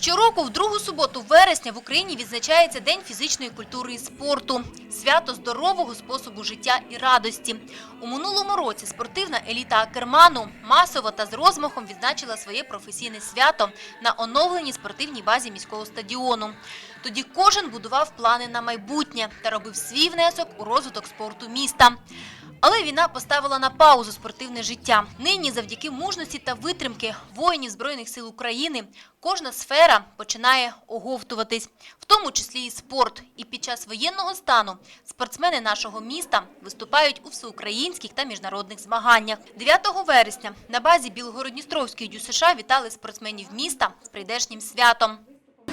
Щороку, в другу суботу вересня в Україні відзначається День фізичної культури і спорту – свято здорового способу життя і радості. У минулому році спортивна еліта Акерману масово та з розмахом відзначила своє професійне свято на оновленій спортивній базі міського стадіону. Тоді кожен будував плани на майбутнє та робив свій внесок у розвиток спорту міста. Але війна поставила на паузу спортивне життя. Нині, завдяки мужності та витримки воїнів Збройних сил України, кожна сфера починає оговтуватись, в тому числі і спорт. І під час воєнного стану спортсмени нашого міста виступають у всеукраїнських та міжнародних змаганнях. 9 вересня на базі Білгородністровської ДЮСШ вітали спортсменів міста з прийдешнім святом.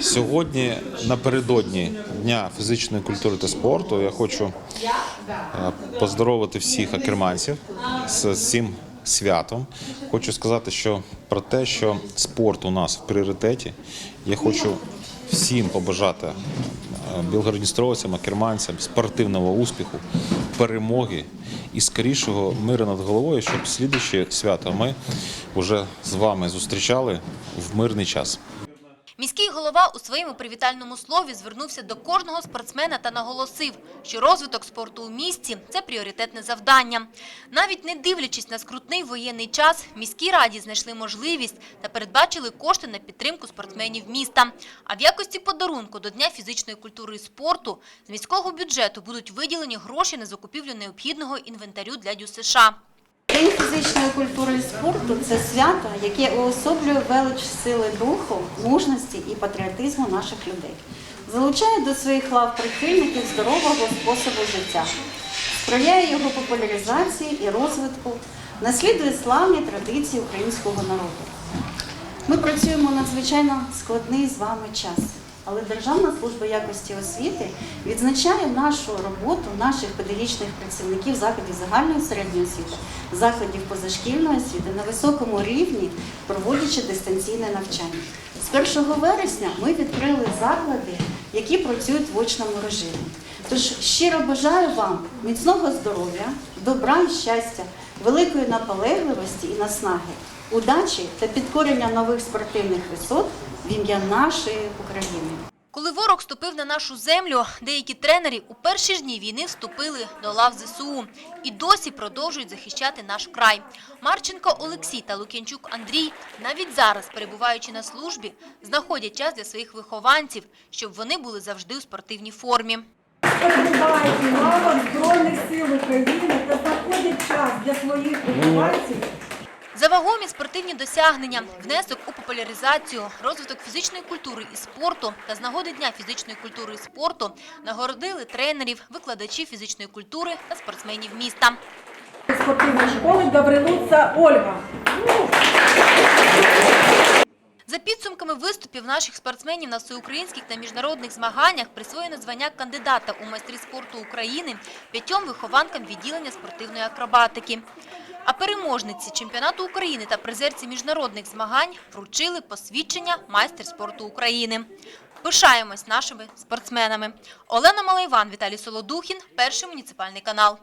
Сьогодні, напередодні Дня фізичної культури та спорту, я хочу е, поздоровити всіх акерманців з цим святом. Хочу сказати, що про те, що спорт у нас в пріоритеті, я хочу всім побажати е, білгородністровцям, акерманцям спортивного успіху, перемоги і скорішого миру над головою, щоб слідуюче свято ми вже з вами зустрічали в мирний час. Міський голова у своєму привітальному слові звернувся до кожного спортсмена та наголосив, що розвиток спорту у місті – це пріоритетне завдання. Навіть не дивлячись на скрутний воєнний час, міській раді знайшли можливість та передбачили кошти на підтримку спортсменів міста. А в якості подарунку до Дня фізичної культури і спорту з міського бюджету будуть виділені гроші на закупівлю необхідного інвентарю для ДЮСШ. День фізичної культури і спорту це свято, яке уособлює велич сили духу, мужності і патріотизму наших людей. Залучає до своїх лав прихильників здорового способу життя, сприяє його популяризації і розвитку, наслідує славні традиції українського народу. Ми працюємо надзвичайно складний з вами час. Але Державна служба якості освіти відзначає нашу роботу наших педагогічних працівників закладів загальної середньої освіти, закладів позашкільної освіти на високому рівні, проводячи дистанційне навчання. З 1 вересня ми відкрили заклади, які працюють в очному режимі. Тож щиро бажаю вам міцного здоров'я, добра і щастя, великої наполегливості і наснаги, удачі та підкорення нових спортивних висот в ім'я нашої України. Коли ворог ступив на нашу землю, деякі тренери у перші ж дні війни вступили до лав ЗСУ і досі продовжують захищати наш край. Марченко Олексій та Лук'янчук Андрій навіть зараз, перебуваючи на службі, знаходять час для своїх вихованців, щоб вони були завжди у спортивній формі. перебувають у лавах Збройних сил України та знаходять час для своїх вихованців За вагомі спортивні досягнення, внесок у популяризацію, розвиток фізичної культури і спорту та з нагоди Дня фізичної культури і спорту нагородили тренерів, викладачів фізичної культури та спортсменів міста. спортивної школи Гаврилуца Ольга. За підсумками виступів наших спортсменів на всеукраїнських та міжнародних змаганнях присвоєно звання кандидата у майстрі спорту України п'ятьом вихованкам відділення спортивної акробатики. А переможниці чемпіонату України та призерці міжнародних змагань вручили посвідчення майстер спорту України. Пишаємось нашими спортсменами. Олена Малайван, Віталій Солодухін, Перший муніципальний канал.